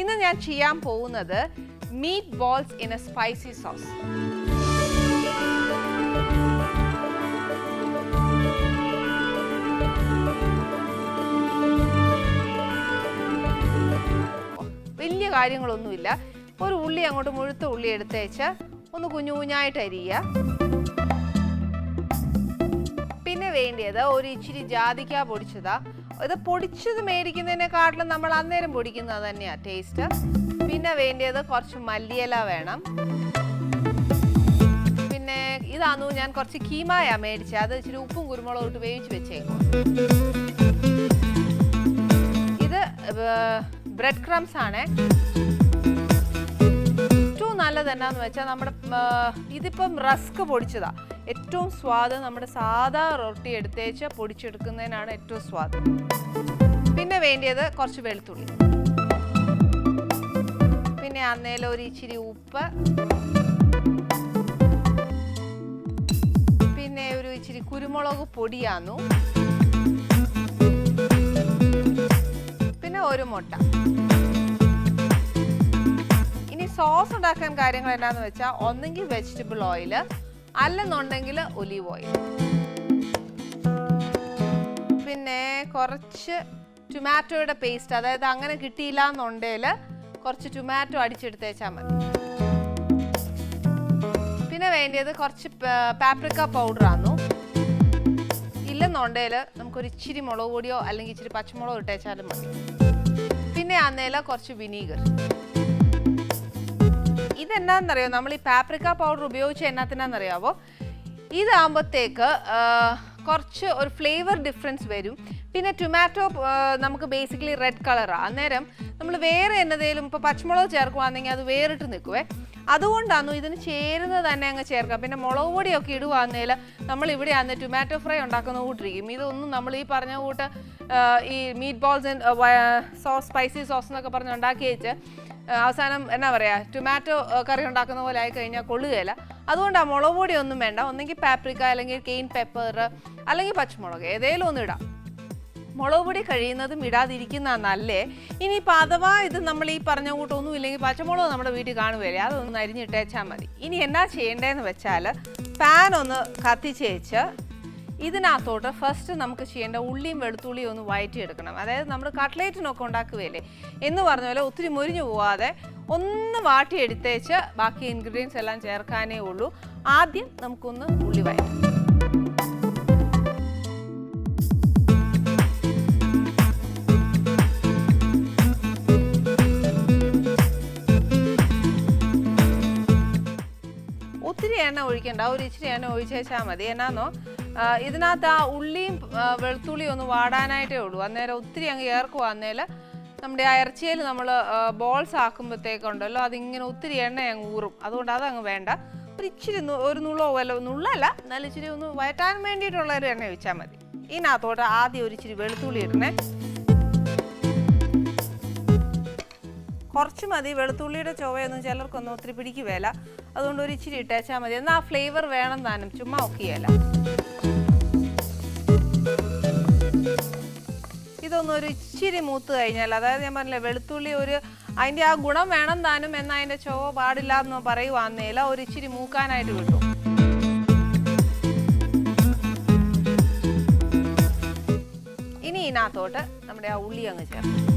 ഇന്ന് ഞാൻ ചെയ്യാൻ പോകുന്നത് meat balls in a spicy sauce വലിയ കാര്യങ്ങളൊന്നുമില്ല. ഒരു ഉള്ളി അങ്ങോട്ട് മുഴുത്ത ഉള്ളി എടുത്തേച്ച് ഒന്ന് കുഞ്ഞു കുഞ്ഞായിട്ട് അരിയുക പിന്നെ വേണ്ടിയത് ഒരു ഇച്ചിരി ജാതിക്ക പൊടിച്ചതാ. ഇത് പൊടിച്ചത് മേടിക്കുന്നതിനെക്കാട്ടിലും നമ്മൾ അന്നേരം പൊടിക്കുന്നത് തന്നെയാണ് ടേസ്റ്റ് പിന്നെ വേണ്ടിയത് കുറച്ച് മല്ലിയില വേണം. പിന്നെ ഇതാന്നു ഞാൻ കുറച്ച് കീമായ മേടിച്ചത് അത് ഇച്ചിരി ഉപ്പും കുരുമുളകും ഇട്ട് വേവിച്ച് വെച്ചേക്കും ഇത് ബ്രെഡ് ക്രംസ് ആണ്. ഏറ്റവും നല്ലത് എന്നാന്ന് വെച്ചാൽ നമ്മുടെ ഇതിപ്പം റസ്ക് പൊടിച്ചതാ. ഏറ്റവും സ്വാദ് നമ്മുടെ സാധാ റൊട്ടി എടുത്തേച്ച് പൊടിച്ചെടുക്കുന്നതിനാണ് ഏറ്റവും സ്വാദ്. പിന്നെ വേണ്ടിയത് കുറച്ച് വെളുത്തുള്ളി. പിന്നെ അന്നേലും ഒരു ഇച്ചിരി ഉപ്പ്. പിന്നെ ഒരു ഇച്ചിരി കുരുമുളക് പൊടിയാന്നു. പിന്നെ ഒരു മുട്ട. സോസ് ഉണ്ടാക്കാൻ കാര്യങ്ങൾ എന്താണെന്ന് വെച്ചാൽ ഒന്നെങ്കിൽ വെജിറ്റബിൾ ഓയിൽ അല്ലെന്നുണ്ടെങ്കിൽ ഒലീവ് ഓയിൽ. പിന്നെ കുറച്ച് ടൊമാറ്റോയുടെ പേസ്റ്റ് അതായത് അങ്ങനെ കിട്ടിയില്ല എന്നുണ്ടെങ്കിൽ കുറച്ച് ടൊമാറ്റോ അടിച്ചെടുത്തേച്ചാൽ മതി. പിന്നെ വേണ്ടിയത് കുറച്ച് പാപ്രിക്ക പൗഡർ ആന്നു ഇല്ലെന്നുണ്ടെങ്കിൽ നമുക്കൊരു ഇച്ചിരി മുളക് പൊടിയോ അല്ലെങ്കിൽ ഇച്ചിരി പച്ചമുളകോ ഇട്ടേച്ചാലും മതി. പിന്നെ അന്നേല കുറച്ച് വിനീഗർ. ഇതെന്നാന്നറിയോ? നമ്മൾ ഈ പാപ്രിക്ക പൗഡർ ഉപയോഗിച്ച് എന്നാത്തിനാന്നറിയാവോ? ഇതാകുമ്പോഴത്തേക്ക് കുറച്ച് ഒരു ഫ്ലേവർ ഡിഫറൻസ് വരും. പിന്നെ ടൊമാറ്റോ നമുക്ക് ബേസിക്കലി റെഡ് കളറാണ് അന്നേരം നമ്മൾ വേറെ എന്നതേലും ഇപ്പോൾ പച്ചമുളക് ചേർക്കുവാണെങ്കിൽ അത് വേറിട്ട് നിൽക്കുവേ അതുകൊണ്ടാണ് ഇതിന് ചേരുന്നത് തന്നെ അങ്ങ് ചേർക്കാം. പിന്നെ മുളക് പൊടിയൊക്കെ ഇടുവാന്നേൽ നമ്മൾ ഇവിടെ അന്ന് ടൊമാറ്റോ ഫ്രൈ ഉണ്ടാക്കുന്ന കൂട്ടിരിക്കും. ഇതൊന്നും നമ്മൾ ഈ പറഞ്ഞ കൂട്ട് ഈ meat balls sauce spicy sauce എന്നൊക്കെ പറഞ്ഞ് ഉണ്ടാക്കി വെച്ച് അവസാനം എന്നാ പറയുക ടൊമാറ്റോ കറി ഉണ്ടാക്കുന്ന പോലെ ആയി കഴിഞ്ഞാൽ കൊള്ളുകയില്ല. അതുകൊണ്ട് ആ മുളക് പൊടി ഒന്നും വേണ്ട. ഒന്നെങ്കിൽ പാപ്രിക്ക അല്ലെങ്കിൽ കെയിൻ പെപ്പർ അല്ലെങ്കിൽ പച്ചമുളക് ഏതേലും ഒന്ന് ഇടാം. മുളക് പൊടി കഴിയുന്നതും ഇടാതിരിക്കുന്ന നല്ലേ? ഇനിയിപ്പോൾ അഥവാ ഇത് നമ്മൾ ഈ പറഞ്ഞ കൂട്ടൊന്നും ഇല്ലെങ്കിൽ പച്ചമുളക് നമ്മുടെ വീട്ടിൽ കാണുകയില്ലേ. അതൊന്ന് അരിഞ്ഞിട്ടേച്ചാൽ മതി. ഇനി എന്നാ ചെയ്യേണ്ടതെന്ന് വെച്ചാൽ പാൻ ഒന്ന് കത്തിച്ചേച്ച് ഇതിനകത്തോട്ട് ഫസ്റ്റ് നമുക്ക് ചെയ്യേണ്ട ഉള്ളിയും വെളുത്തുള്ളിയും ഒന്ന് വയറ്റിയെടുക്കണം. അതായത് നമ്മൾ കട്ട്ലേറ്റിനൊക്കെ ഉണ്ടാക്കുകയല്ലേ? എന്ന് പറഞ്ഞ പോലെ ഒത്തിരി മുരിഞ്ഞു പോവാതെ ഒന്ന് വാട്ടിയെടുത്തേച്ച് ബാക്കി ഇൻഗ്രീഡിയൻസ് എല്ലാം ചേർക്കാനേ ഉള്ളൂ. ആദ്യം നമുക്കൊന്ന് ഉള്ളി വയറ്റാം. ഒത്തിരി എണ്ണ ഒഴിക്കണ്ട. ഒരു ഇച്ചിരി എണ്ണ ഒഴിച്ചേച്ചാൽ മതി. എന്നാന്നോ? ഇതിനകത്ത് ആ ഉള്ളിയും വെളുത്തുള്ളിയും ഒന്ന് വാടാനായിട്ടേ ഉള്ളൂ. അന്നേരം ഒത്തിരി അങ്ങ് ഏർക്കുക അന്നേരം നമ്മുടെ ആ ഇറച്ചിയിൽ നമ്മൾ ബോൾസ് ആക്കുമ്പോഴത്തേക്കുണ്ടല്ലോ അതിങ്ങനെ ഒത്തിരി എണ്ണ അങ്ങ് ഊറും. അതുകൊണ്ട് അതങ്ങ് വേണ്ട. ഒരു ഇച്ചിരി ഒരു നുള്ളോ വല്ല നുള്ളല്ല എന്നാലും ഇച്ചിരി ഒന്ന് വയറ്റാൻ വേണ്ടിയിട്ടുള്ള ഒരു എണ്ണ ഒഴിച്ചാൽ മതി. ഇതിനകത്തോട്ട് ആദ്യം ഒരു ഇച്ചിരി വെളുത്തുള്ളി ഇടണേ. കുറച്ച് മതി. വെളുത്തുള്ളിയുടെ ചുവയൊന്നും ചിലർക്കൊന്നും ഒത്തിരി പിടിക്കുകയില്ല അതുകൊണ്ട് ഒരു ഇച്ചിരി ഇട്ടേച്ചാൽ മതി. എന്നാൽ ആ ഫ്ലേവർ വേണം താനും. ചുമ്മാ ഒക്കെയല്ല ഇതൊന്നും ഒരു ഇച്ചിരി മൂത്ത് കഴിഞ്ഞാൽ അതായത് ഞാൻ പറഞ്ഞില്ല വെളുത്തുള്ളി ഒരു അതിന്റെ ആ ഗുണം വേണം താനും എന്നാൽ അതിന്റെ ചോവ പാടില്ല എന്ന് പറയുവാന്നേല ഒരു ഇച്ചിരി മൂക്കാനായിട്ട് കിട്ടും. ഇനി ഇതിനകത്തോട്ട് നമ്മുടെ ആ ഉള്ളി അങ്ങ് ചേർക്കാം.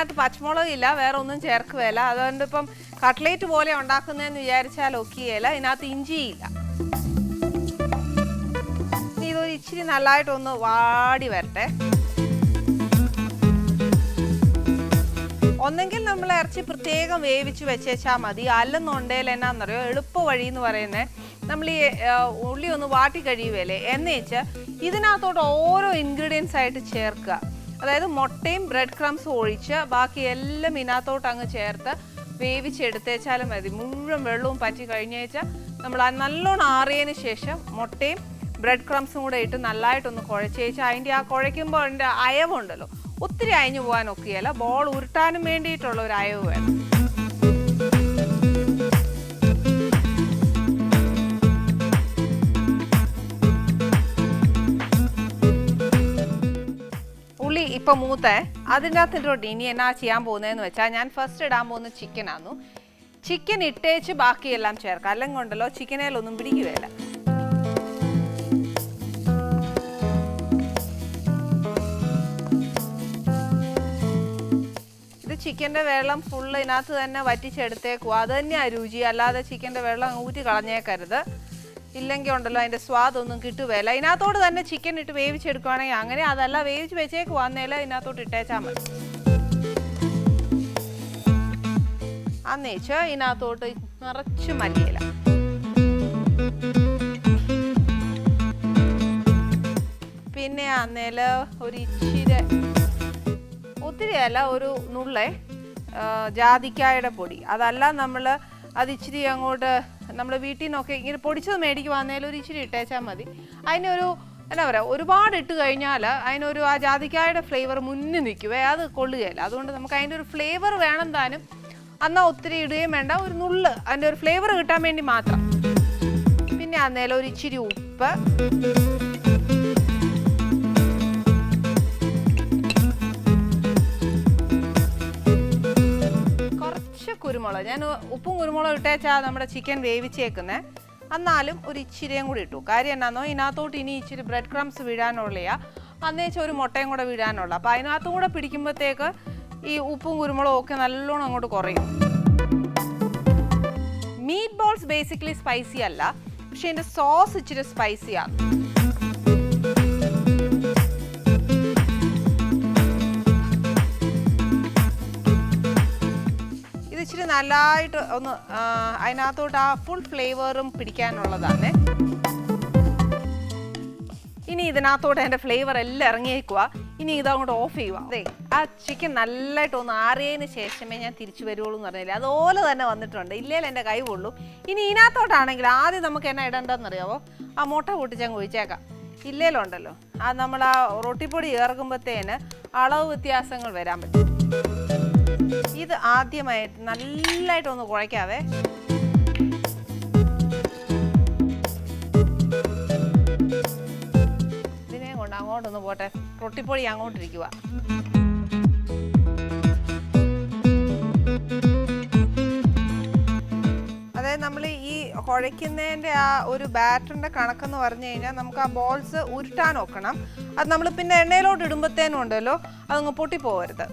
ഇതിനകത്ത് പച്ചമുളക് ഇല്ല വേറെ ഒന്നും ചേർക്കുകയില്ല. അതുകൊണ്ട് ഇപ്പം കട്ട്ലേറ്റ് പോലെ ഉണ്ടാക്കുന്നതെന്ന് വിചാരിച്ചാൽ ഒക്കെയല്ല. ഇതിനകത്ത് ഇഞ്ചിയില്ല ഇതൊരു ഇച്ചിരി നല്ലതായിട്ടൊന്ന് വാടി വരട്ടെ. ഒന്നെങ്കിൽ നമ്മൾ ഇറച്ചി പ്രത്യേകം വേവിച്ച് വെച്ചേച്ചാൽ മതി. അല്ലെന്നുണ്ടേൽ എന്നാന്നറിയോ? എളുപ്പ വഴി എന്ന് പറയുന്നത് നമ്മൾ ഈ ഉള്ളി ഒന്ന് വാട്ടി കഴിയുകയല്ലേ? എന്നുവെച്ചാൽ ഇതിനകത്തോട്ട് ഓരോ ഇൻഗ്രീഡിയൻസ് ആയിട്ട് ചേർക്കുക. അതായത് മുട്ടയും ബ്രെഡ് ക്രംസും ഒഴിച്ച് ബാക്കി എല്ലാം ഇതിനകത്തോട്ട് അങ്ങ് ചേർത്ത് വേവിച്ചെടുത്തേച്ചാലും മതി. മുഴുവൻ വെള്ളവും പറ്റി കഴിഞ്ഞേച്ചാൽ നമ്മൾ നല്ലോണം ആറിയതിന് ശേഷം മുട്ടയും ബ്രെഡ് ക്രംസും കൂടെ ഇട്ട് നല്ലതായിട്ടൊന്ന് കുഴച്ചേച്ച് അതിന്റെ ആ കുഴയ്ക്കുമ്പോൾ അതിന്റെ അയവുണ്ടല്ലോ. ഒത്തിരി അയഞ്ഞു പോകാൻ ഒക്കെയല്ല. ബോൾ ഉരുട്ടാനും വേണ്ടിയിട്ടുള്ള ഒരു അയവ് വേണം. ഉള്ളി ഇപ്പൊ മൂത്തേ അതിന്റെ അകത്തിട്ടോട്ട് ഇനി എന്നാ ചെയ്യാൻ പോകുന്നതെന്ന് വെച്ചാൽ ഞാൻ ഫസ്റ്റ് ഇടാൻ പോകുന്ന ചിക്കനാന്നു ചിക്കൻ ഇട്ടേച്ച് ബാക്കിയെല്ലാം ചേർക്കാം. അല്ലെങ്കിൽ ഉണ്ടല്ലോ ചിക്കനേലൊന്നും പിടിക്കുകയില്ല ചിക്കന്റെ വെള്ളം ഫുള്ള് ഇതിനകത്ത് തന്നെ വറ്റിച്ചെടുത്തേക്കും അത് തന്നെയാണ് രുചി. അല്ലാതെ ചിക്കന്റെ വെള്ളം ഊറ്റി കളഞ്ഞേക്കരുത്. ഇല്ലെങ്കിൽ ഉണ്ടല്ലോ അതിന്റെ സ്വാദൊന്നും കിട്ടുകയില്ല ഇതിനകത്തോട് തന്നെ ചിക്കൻ ഇട്ട് വേവിച്ചെടുക്കുകയാണെങ്കിൽ അങ്ങനെ അതല്ല വേവിച്ച് വെച്ചേക്ക് വന്നേല ഇതിനകത്തോട്ട് ഇട്ടേച്ചാൽ മതി. അന്നേച്ച് ഇതിനകത്തോട്ട് നിറച്ച് മല്ലിയില. പിന്നെ അന്നേൽ ഒരു ഇച്ചിരി ഒത്തിരി അല്ല ഒരു നുള്ളെ ജാതിക്കായുടെ പൊടി. അതല്ല നമ്മൾ അത് ഇച്ചിരി അങ്ങോട്ട് നമ്മൾ വീട്ടിൽ നിന്നൊക്കെ ഇങ്ങനെ പൊടിച്ചത് മേടിക്കുവാന്നേലും ഒരു ഇച്ചിരി ഇട്ടേച്ചാൽ മതി. അതിനൊരു എന്നാ പറയുക ഒരുപാട് ഇട്ട് കഴിഞ്ഞാൽ അതിനൊരു ആ ജാതിക്കായുടെ ഫ്ലേവർ മുന്നിൽ നിൽക്കുവേ അത് കൊള്ളുകയല്ല. അതുകൊണ്ട് നമുക്ക് അതിന്റെ ഒരു ഫ്ലേവർ വേണം താനും എന്നാൽ ഒത്തിരി ഇടുകയും വേണ്ട ഒരു നുള്ള് അതിന്റെ ഒരു ഫ്ലേവർ കിട്ടാൻ വേണ്ടി മാത്രം. പിന്നെ അന്നേരം ഒരു ഇച്ചിരി ഉപ്പ്. കുരുമുളക്. ഞാൻ ഉപ്പും കുരുമുളകും ഇട്ടേച്ചാ നമ്മുടെ ചിക്കൻ വേവിച്ചേക്കുന്നേ. എന്നാലും ഒരു ഇച്ചിരിയും കൂടി ഇട്ടു. കാര്യം എന്നാന്നോ ഇതിനകത്തോട്ട് ഇനി ഇച്ചിരി ബ്രെഡ് ക്രംസ് വീഴാനുള്ളയാ അന്നേച്ച ഒരു മുട്ടയും കൂടെ വീഴാനുള്ള അപ്പോൾ അതിനകത്തും കൂടെ പിടിക്കുമ്പോഴത്തേക്ക് ഈ ഉപ്പും കുരുമുളകും ഒക്കെ നല്ലോണം അങ്ങോട്ട് കുറയും. മീറ്റ് ബോൾസ് ബേസിക്കലി സ്പൈസി അല്ല പക്ഷെ എന്റെ സോസ് ഇച്ചിരി സ്പൈസിയാണ് ഇച്ചിരി നല്ലതായിട്ട് ഒന്ന് അതിനകത്തോട്ട് ആ ഫുൾ ഫ്ലേവറും പിടിക്കാനുള്ളതാണ്. ഇനി ഇതിനകത്തോട്ട് എന്റെ ഫ്ലേവർ എല്ലാം ഇറങ്ങിയേക്കുക ഇനി ഇതങ്ങോട്ട് ഓഫ് ചെയ്യുക അതെ ആ ചിക്കൻ നല്ലതായിട്ട് ഒന്ന് ആറിയതിന് ശേഷമേ ഞാൻ തിരിച്ചു വരുള്ളൂ എന്ന് പറഞ്ഞില്ലേ? അതുപോലെ തന്നെ വന്നിട്ടുണ്ട്. ഇല്ലേൽ എന്റെ കൈ കൊള്ളൂ ഇനി ഇതിനകത്തോട്ടാണെങ്കിൽ ആദ്യം നമുക്ക് എന്നാ ഇടേണ്ടതെന്നറിയാവോ ആ മുട്ട പൊട്ടിച്ചങ്ങ് ഒഴിച്ചേക്കാം. ഇല്ലേലുണ്ടല്ലോ ആ നമ്മൾ ആ റൊട്ടിപ്പൊടി ചേർക്കുമ്പോഴത്തേന് അളവ് വ്യത്യാസങ്ങൾ വരാൻ പറ്റും. ഇത് ആദ്യമായിട്ട് നല്ലതായിട്ടൊന്ന് കുഴയ്ക്കാവേ. ഇതിനെ കൊണ്ട് അങ്ങോട്ടൊന്ന് പോട്ടെ. റൊട്ടിപ്പൊടി അങ്ങോട്ടിരിക്കുക അതായത് നമ്മൾ ഈ കുഴയ്ക്കുന്നതിന്റെ ആ ഒരു ബാറ്ററിന്റെ കണക്കെന്ന് പറഞ്ഞു കഴിഞ്ഞാൽ നമുക്ക് ആ ബോൾസ് ഉരുട്ടാൻ നോക്കണം അത് നമ്മൾ പിന്നെ എണ്ണയിലോട്ട് ഇടുമ്പോഴത്തേനും ഉണ്ടല്ലോ അതങ്ങ് പൊട്ടിപ്പോവരുത്.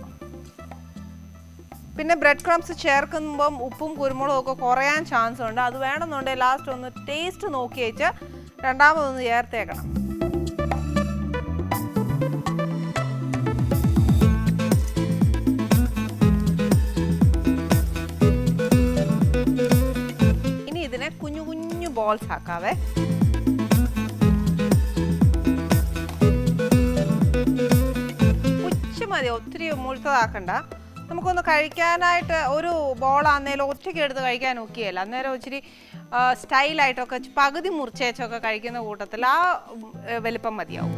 പിന്നെ ബ്രെഡ് ക്രംസ് ചേർക്കുമ്പം ഉപ്പും കുരുമുളകും ഒക്കെ കുറയാൻ ചാൻസ് ഉണ്ട്. അത് വേണമെന്നുണ്ടെങ്കിൽ ലാസ്റ്റ് ഒന്ന് ടേസ്റ്റ് നോക്കി വെച്ച് രണ്ടാമതൊന്ന് ചേർത്തേക്കണം. ഇനി ഇതിനെ കുഞ്ഞു കുഞ്ഞു ബോൾസ് ആക്കാവേ. മതി ഒത്തിരി മുഴുത്തതാക്കണ്ട. നമുക്കൊന്ന് കഴിക്കാനായിട്ട് ഒരു ബോളാന്നേലും ഒറ്റയ്ക്ക് എടുത്ത് കഴിക്കാൻ ഒക്കെയല്ല അന്നേരം ഇച്ചിരി സ്റ്റൈലായിട്ടൊക്കെ പകുതി മുറിച്ചേച്ചൊക്കെ കഴിക്കുന്ന കൂട്ടത്തിൽ ആ വലിപ്പം മതിയാവും.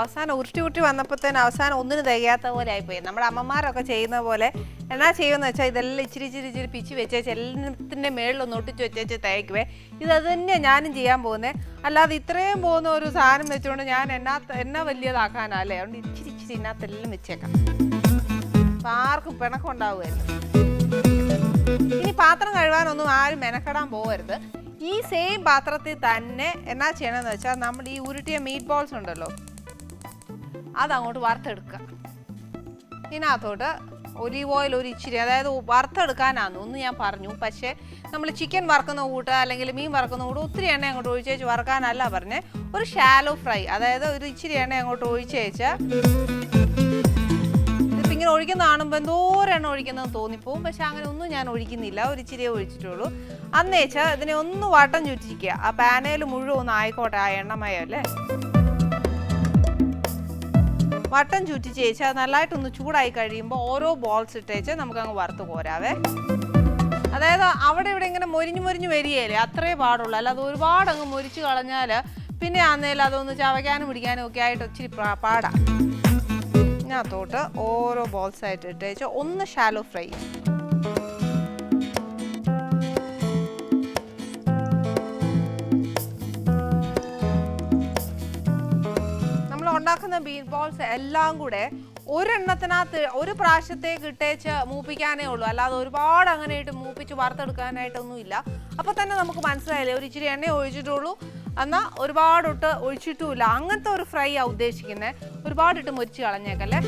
അവസാനം ഉരുട്ടി ഉരുട്ടി വന്നപ്പോഴത്തേന് അവസാനം ഒന്നിനും തികയാത്ത പോലെ ആയിപ്പോയി. നമ്മുടെ അമ്മമാരൊക്കെ ചെയ്യുന്ന പോലെ എന്നാ ചെയ്യുമെന്ന് വെച്ചാൽ ഇതെല്ലാം ഇച്ചിരി ഇച്ചിരി ഇച്ചിരി പിച്ച് വെച്ചേച്ച് എല്ലാത്തിന്റെ മേളിലൊന്ന് ഒട്ടിച്ച് വെച്ചേച്ച് തേക്കുവേ. ഇത് അത് തന്നെ ഞാനും ചെയ്യാൻ പോകുന്നത് അല്ലാതെ ഇത്രയും പോകുന്ന ഒരു സാധനം വെച്ചുകൊണ്ട് ഞാൻ എന്നാ എന്നാ വലിയതാക്കാനാ അല്ലേ? അതുകൊണ്ട് ഇച്ചിരി ഇച്ചിരി ഇതിനകത്തെല്ലാം വെച്ചേക്കാം. അപ്പം ആർക്കും പിണക്കുണ്ടാവുമായിരുന്നു ഇനി പാത്രം കഴുകാനൊന്നും ആരും മെനക്കെടാൻ പോകരുത് ഈ സെയിം പാത്രത്തിൽ തന്നെ എന്നാ ചെയ്യണമെന്ന് വെച്ചാൽ നമ്മൾ ഈ ഉരുട്ടിയ മീറ്റ് ബോൾസ് ഉണ്ടല്ലോ. അതങ്ങോട്ട് വറുത്തെടുക്കുക. ഇതിനകത്തോട്ട് ഒലീവ് ഓയിൽ ഒരു ഇച്ചിരി അതായത് വറുത്തെടുക്കാനാന്ന് ഒന്ന് ഞാൻ പറഞ്ഞു. പക്ഷേ നമ്മൾ ചിക്കൻ വറക്കുന്ന കൂട്ട് അല്ലെങ്കിൽ മീൻ വറക്കുന്ന കൂട്ട് ഒത്തിരി എണ്ണ അങ്ങോട്ട് ഒഴിച്ചേച്ച് വറുക്കാനല്ല പറഞ്ഞേ. ഒരു ഷാലോ ഫ്രൈ അതായത് ഒരു ഇച്ചിരി എണ്ണ അങ്ങോട്ട് ഒഴിച്ചേച്ച് ഇപ്പം ഇങ്ങനെ ഒഴിക്കുന്ന കാണുമ്പോൾ എന്തോരം എണ്ണ ഒഴിക്കുന്നതെന്ന് തോന്നിപ്പോവും. പക്ഷെ അങ്ങനെ ഒന്നും ഞാൻ ഒഴിക്കുന്നില്ല. ഒരു ഇച്ചിരിയേ ഒഴിച്ചിട്ടുള്ളൂ. അന്നേച്ചാൽ ഇതിനെ ഒന്ന് വട്ടം ചുറ്റിക്കുക ആ പാനയിൽ മുഴുവൻ ഒന്ന് ആയിക്കോട്ടെ ആ എണ്ണമയോ അല്ലേ? വട്ടം ചുറ്റിച്ച് ചേച്ചി അത് നല്ലതായിട്ടൊന്ന് ചൂടായി കഴിയുമ്പോൾ ഓരോ ബോൾസ് ഇട്ടേച്ച് നമുക്ക് അങ്ങ് വറുത്ത് കോരാവേ. അതായത് അവിടെ ഇവിടെ ഇങ്ങനെ മൊരിഞ്ഞു മൊരിഞ്ഞു വരികയല്ലേ അത്രേ പാടുള്ളൂ. അല്ലാതെ ഒരുപാട് അങ്ങ് മൊരിച്ച് കളഞ്ഞാൽ പിന്നെ ആന്നേലും അതൊന്ന് ചവയ്ക്കാനും പിടിക്കാനും ഒക്കെ ആയിട്ട് ഒത്തിരി പാടാം പാടാ. ഇതിനകത്തോട്ട് ഓരോ ബോൾസ് ആയിട്ട് ഇട്ടേച്ച് ഒന്ന് ഷാലോ ഫ്രൈ ഉണ്ടാക്കുന്ന ബീൻ ബോൾസ് എല്ലാം കൂടെ ഒരെണ്ണത്തിനകത്ത് ഒരു പ്രാവശ്യത്തേക്ക് കിട്ടേച്ച് മൂപ്പിക്കാനേ ഉള്ളൂ. അല്ലാതെ ഒരുപാട് അങ്ങനെ ഇട്ട് മൂപ്പിച്ച് വറുത്തെടുക്കാനായിട്ടൊന്നും ഇല്ല അപ്പോൾ തന്നെ നമുക്ക് മനസ്സിലായില്ലേ ഒരു ഇച്ചിരി എണ്ണ ഒഴിച്ചിട്ടുള്ളൂ. എന്നാൽ ഒരുപാടിട്ട് ഒഴിച്ചിട്ടുമില്ല. അങ്ങനത്തെ ഒരു ഫ്രൈ ആ ഉദ്ദേശിക്കുന്നത് ഒരുപാടിട്ട് മുരിച്ച് കളഞ്ഞേക്കല്ലേ.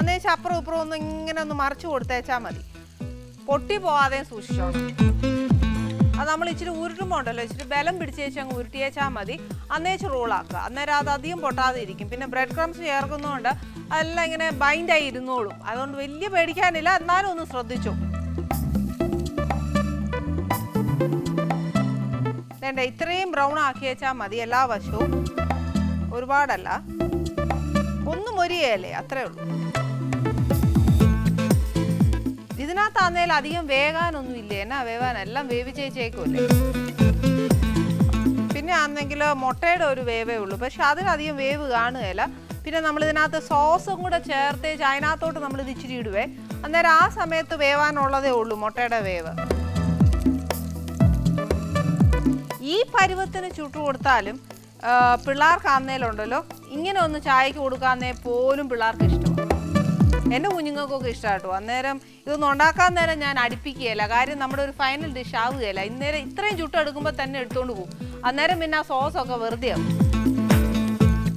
അന്നേച്ച് അപ്പുറം ഇപ്പുറം ഒന്ന് ഇങ്ങനെ ഒന്ന് മറിച്ച് കൊടുത്തേച്ചാ മതി. പൊട്ടി പോവാതെ സൂക്ഷിച്ചോണം. അത് നമ്മൾ ഇച്ചിരി ഉരുട്ടുമ്പോൾ ഉണ്ടല്ലോ ഇച്ചിരി ബലം പിടിച്ചേച്ച് അങ്ങ് ഉരുട്ടിയേച്ചാൽ മതി. അന്നേച്ച് റോളാക്കുക അന്നേരം അത് അധികം പൊട്ടാതെ ഇരിക്കും പിന്നെ ബ്രെഡ് ക്രംസ് ചേർക്കുന്നതുകൊണ്ട് അതെല്ലാം ഇങ്ങനെ ബൈൻഡായി ഇരുന്നോളും. അതുകൊണ്ട് വലിയ പേടിക്കാനില്ല. എന്നാലും ഒന്ന് ശ്രദ്ധിച്ചു. വേണ്ട ഇത്രയും ബ്രൗൺ ആക്കി വെച്ചാൽ മതി എല്ലാ വശവും. ഒരുപാടല്ല. ഒന്നും ഒരിയല്ലേ അത്രേ ഉള്ളൂ. ഇതിനകത്താന്നേൽ അധികം വേകാനൊന്നും ഇല്ല എന്നാ വേവാൻ? എല്ലാം വേവിച്ചേച്ചേക്കുമല്ലേ പിന്നെ ആണെങ്കിൽ മുട്ടയുടെ ഒരു വേവേ ഉള്ളൂ. പക്ഷെ അതിനധികം വേവ് കാണുകയില്ല. പിന്നെ നമ്മൾ ഇതിനകത്ത് സോസും കൂടെ ചേർത്ത് അതിനകത്തോട്ട് നമ്മൾ ഇത് ഇച്ചിരി ഇടുവേ. അന്നേരം ആ സമയത്ത് വേവാനുള്ളതേ ഉള്ളൂ മുട്ടയുടെ വേവ്. ഈ പരുവത്തിന് ചുട്ടു കൊടുത്താലും പിള്ളേർക്ക് അന്നേലുണ്ടല്ലോ ഇങ്ങനെ ഒന്ന് ചായക്ക് കൊടുക്കാന്നേ പോലും പിള്ളേർക്ക് ഇഷ്ടമാണ് എന്റെ കുഞ്ഞുങ്ങൾക്കൊക്കെ ഇഷ്ടമാട്ടോ അന്നേരം ഇതൊന്നും ഉണ്ടാക്കാൻ നേരം ഞാൻ അടുപ്പിക്കുകയില്ല. കാര്യം നമ്മുടെ ഒരു ഫൈനൽ ഡിഷ് ആവുകയല്ല. ഇന്നേരം ഇത്രയും ചുട്ടെടുക്കുമ്പോൾ തന്നെ എടുത്തുകൊണ്ട് പോകും. അന്നേരം പിന്നെ ആ സോസൊക്കെ വെറുതെ ആവും.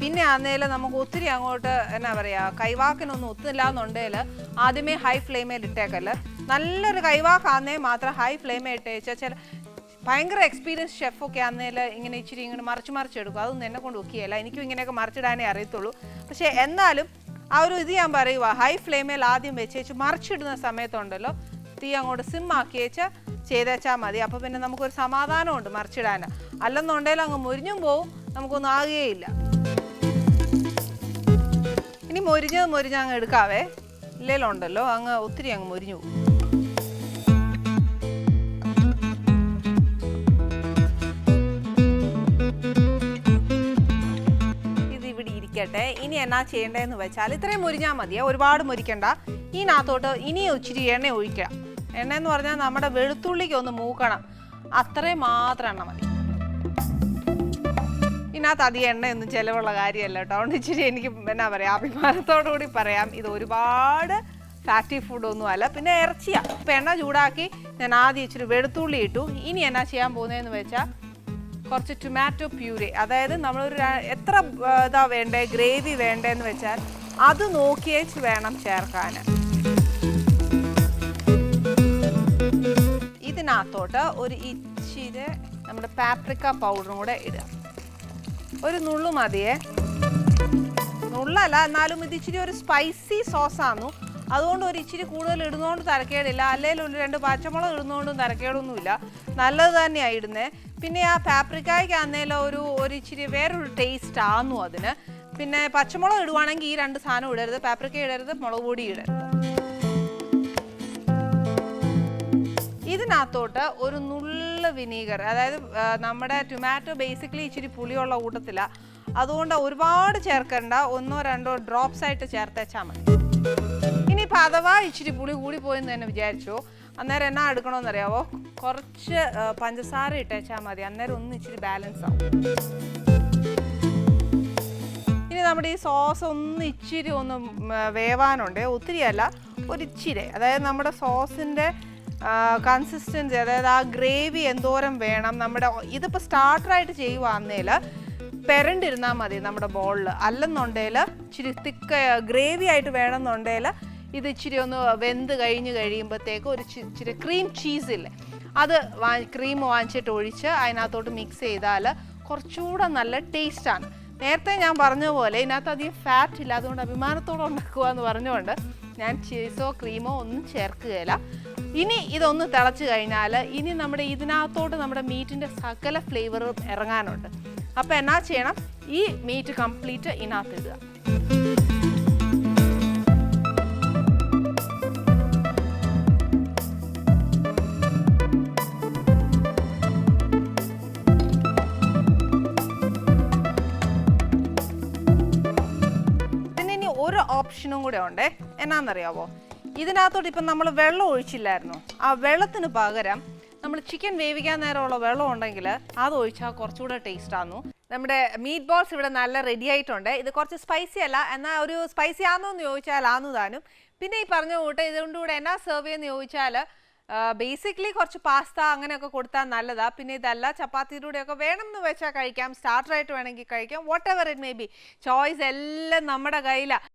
പിന്നെ അന്നേരം നമുക്ക് ഒത്തിരി അങ്ങോട്ട് എന്നാ പറയുക കൈവാക്കിനൊന്നും ഒത്തില്ല എന്നുണ്ടെങ്കിൽ ആദ്യമേ ഹൈ ഫ്ലെയിമേൽ ഇട്ടേക്കല്ല. നല്ലൊരു കൈവാക്കാന്നേ മാത്രം ഹൈ ഫ്ലെയിമേ ഇട്ടേച്ചാൽ ചില ഭയങ്കര എക്സ്പീരിയൻസ് ഷെഫൊക്കെ ആണെങ്കിൽ ഇങ്ങനെ ഇച്ചിരി ഇങ്ങനെ മറിച്ച് മറിച്ചെടുക്കും അതൊന്നും എന്നെ കൊണ്ട് ഒക്കെയല്ല എനിക്കും ഇങ്ങനെയൊക്കെ മറിച്ചിടാനേ അറിയത്തുള്ളൂ. പക്ഷേ എന്നാലും ആ ഒരു ഇത് ഞാൻ പറയുക ഹൈ ഫ്ലെയിമിൽ ആദ്യം വെച്ചേച്ച് മറിച്ചിടുന്ന സമയത്തുണ്ടല്ലോ തീ അങ്ങോട്ട് സിം ആക്കി വെച്ച് ചെയ്തേച്ചാൽ മതി. അപ്പോൾ പിന്നെ നമുക്കൊരു സമാധാനമുണ്ട് മറിച്ചിടാൻ അല്ലെന്നുണ്ടെങ്കിൽ അങ്ങ് മുരിഞ്ഞും പോവും നമുക്കൊന്നും ആകുകയില്ല ഇനി മുരിഞ്ഞത് മുരിഞ്ഞ് അങ്ങ് എടുക്കാവേ. ഇല്ലേലുണ്ടല്ലോ അങ്ങ് ഒത്തിരി അങ്ങ് മുരിഞ്ഞു പോകും ഇവിടെ ഇനി എന്നാ ചെയ്യേണ്ടതെന്ന് വെച്ചാൽ ഇത്രയും മുരിഞ്ഞാൽ മതിയെ. ഒരുപാട് മുരിക്കണ്ട. ഇതിനകത്തോട്ട് ഇനി ഇച്ചിരി എണ്ണ ഒഴിക്കുക എണ്ണ എന്ന് പറഞ്ഞാൽ നമ്മുടെ വെളുത്തുള്ളിക്ക് ഒന്ന് മൂക്കണം. അത്രയും മാത്രം എണ്ണ മതി. ഇതിനകത്ത് അധികം എണ്ണയൊന്നും ചിലവുള്ള കാര്യമല്ല കേട്ടോ. അതുകൊണ്ട് ഇച്ചിരി എനിക്ക് എന്നാ പറയുക അഭിമാനത്തോടു കൂടി പറയാം. ഇത് ഒരുപാട് ഫാറ്റി ഫുഡൊന്നും അല്ല. പിന്നെ ഇറച്ചിയാണ് ഇപ്പം എണ്ണ ചൂടാക്കി ഞാൻ ആദ്യം ഇച്ചിരി വെളുത്തുള്ളി ഇട്ടു. ഇനി എന്നാ ചെയ്യാൻ പോകുന്നതെന്ന് വെച്ചാൽ കുറച്ച് ടൊമാറ്റോ പ്യൂരി അതായത് നമ്മളൊരു എത്ര ഇതാ വേണ്ടേ ഗ്രേവി വേണ്ടേന്ന് വെച്ചാൽ അത് നോക്കിയേച്ച് വേണം ചേർക്കാൻ ഇതിനകത്തോട്ട് ഒരു ഇച്ചിരി നമ്മുടെ പാപ്രിക്ക പൗഡറും കൂടെ ഇടുക. ഒരു നുള്ളു മതിയേ. നുള്ളല്ല എന്നാലും ഇത് ഇച്ചിരി ഒരു സ്പൈസി സോസാന്നു അതുകൊണ്ട് ഒരു ഇച്ചിരി കൂടുതൽ ഇടുന്നതുകൊണ്ട് തരക്കേടില്ല. അല്ലെങ്കിൽ ഒരു രണ്ട് പച്ചമുളക് ഇടുന്നതുകൊണ്ടും തരക്കേടൊന്നുമില്ല. നല്ലത് തന്നെയാണ് ഇടുന്നത് പിന്നെ ആ പാപ്രിക്കായ്ക്ക് ആന്നേലും ഒരു ഒരു ഇച്ചിരി വേറൊരു ടേസ്റ്റ് ആന്നു അതിന്. പിന്നെ പച്ചമുളക് ഇടുവാണെങ്കിൽ ഈ രണ്ട് സാധനം ഇടരുത്. പാപ്രിക്ക ഇടരുത് മുളക് പൊടി ഇടരുത്. ഇതിനകത്തോട്ട് ഒരു നുള്ള വിനീഗർ അതായത് നമ്മുടെ ടൊമാറ്റോ ബേസിക്കലി ഇച്ചിരി പുളിയുള്ള കൂട്ടത്തില. അതുകൊണ്ട് ഒരുപാട് ചേർക്കണ്ട. ഒന്നോ രണ്ടോ ഡ്രോപ്സ് ആയിട്ട് ചേർത്തേച്ചാൽ മതി. ഇനിയിപ്പോൾ അഥവാ ഇച്ചിരി പുളി കൂടി പോയെന്ന് തന്നെ വിചാരിച്ചു. അന്നേരം എന്നാ എടുക്കണമെന്ന് അറിയാവോ കുറച്ച് പഞ്ചസാര ഇട്ടേച്ചാൽ മതി. അന്നേരം ഒന്ന് ഇച്ചിരി ബാലൻസ് ആവും. ഇനി നമ്മുടെ ഈ സോസ് ഒന്ന് ഇച്ചിരി ഒന്ന് വേവാനുണ്ട് ഒത്തിരി അല്ല ഒരു ഇച്ചിരി അതായത് നമ്മുടെ സോസിന്റെ കൺസിസ്റ്റൻസി അതായത് ആ ഗ്രേവി എന്തോരം വേണം. നമ്മുടെ ഇതിപ്പോൾ സ്റ്റാർട്ടറായിട്ട് ചെയ്യുവാന്നേൽ പെരണ്ടിരുന്നാൽ മതി നമ്മുടെ ബോളിൽ അല്ലെന്നുണ്ടെങ്കിൽ ഇച്ചിരി തിക്ക് ഗ്രേവി ആയിട്ട് വേണമെന്നുണ്ടെങ്കിൽ ഇത് ഇച്ചിരി ഒന്ന് വെന്ത് കഴിഞ്ഞ് കഴിയുമ്പോഴത്തേക്ക് ഒരു ഇച്ചിരി ക്രീം ചീസില്ലേ അത് വാ ക്രീം വാങ്ങിച്ചിട്ട് ഒഴിച്ച് അതിനകത്തോട്ട് മിക്സ് ചെയ്താൽ കുറച്ചുകൂടെ നല്ല ടേസ്റ്റാണ് നേരത്തെ ഞാൻ പറഞ്ഞ പോലെ ഇതിനകത്ത് അധികം ഫാറ്റ് ഇല്ല. അതുകൊണ്ട് അഭിമാനത്തോടെ ഉണ്ടാക്കുക എന്ന് പറഞ്ഞുകൊണ്ട് ഞാൻ ചീസോ ക്രീമോ ഒന്നും ചേർക്കുകയില്ല. ഇനി ഇതൊന്ന് തിളച്ച് കഴിഞ്ഞാൽ ഇനി നമ്മുടെ ഇതിനകത്തോട്ട് നമ്മുടെ മീറ്റിന്റെ സകല ഫ്ലേവറും ഇറങ്ങാനുണ്ട്. അപ്പോൾ എന്നാ ചെയ്യണം? ഈ മീറ്റ് കംപ്ലീറ്റ് ഇതിനകത്ത് ഇടുക. ഓപ്ഷനും കൂടെ ഉണ്ടേ. എന്നാന്നറിയാവോ? ഇതിനകത്തോട്ട് ഇപ്പം നമ്മൾ വെള്ളം ഒഴിച്ചില്ലായിരുന്നു. ആ വെള്ളത്തിന് പകരം നമ്മൾ ചിക്കൻ വേവിക്കാൻ നേരമുള്ള വെള്ളം ഉണ്ടെങ്കിൽ അത് ഒഴിച്ചാൽ കുറച്ചുകൂടെ ടേസ്റ്റ് ആന്നു. നമ്മുടെ മീറ്റ് ബോൾസ് ഇവിടെ നല്ല റെഡി ആയിട്ടുണ്ട്. ഇത് കുറച്ച് സ്പൈസി അല്ല എന്നാൽ ഒരു സ്പൈസി ആണോ എന്ന് ചോദിച്ചാൽ ആന്നു താനും. പിന്നെ ഈ പറഞ്ഞ കൂട്ട് ഇതുകൊണ്ട് കൂടെ എന്നാ സെർവ് ചെയ്യുമെന്ന് ചോദിച്ചാൽ ബേസിക്കലി കുറച്ച് പാസ്ത അങ്ങനെയൊക്കെ കൊടുത്താൽ നല്ലതാ. പിന്നെ ഇതല്ല ചപ്പാത്തിയുടെ കൂടെയൊക്കെ വേണം എന്ന് വെച്ചാൽ കഴിക്കാം. സ്റ്റാർട്ടറായിട്ട് വേണമെങ്കിൽ കഴിക്കാം. Whatever it may be choice എല്ലാം നമ്മുടെ കയ്യിലാണ്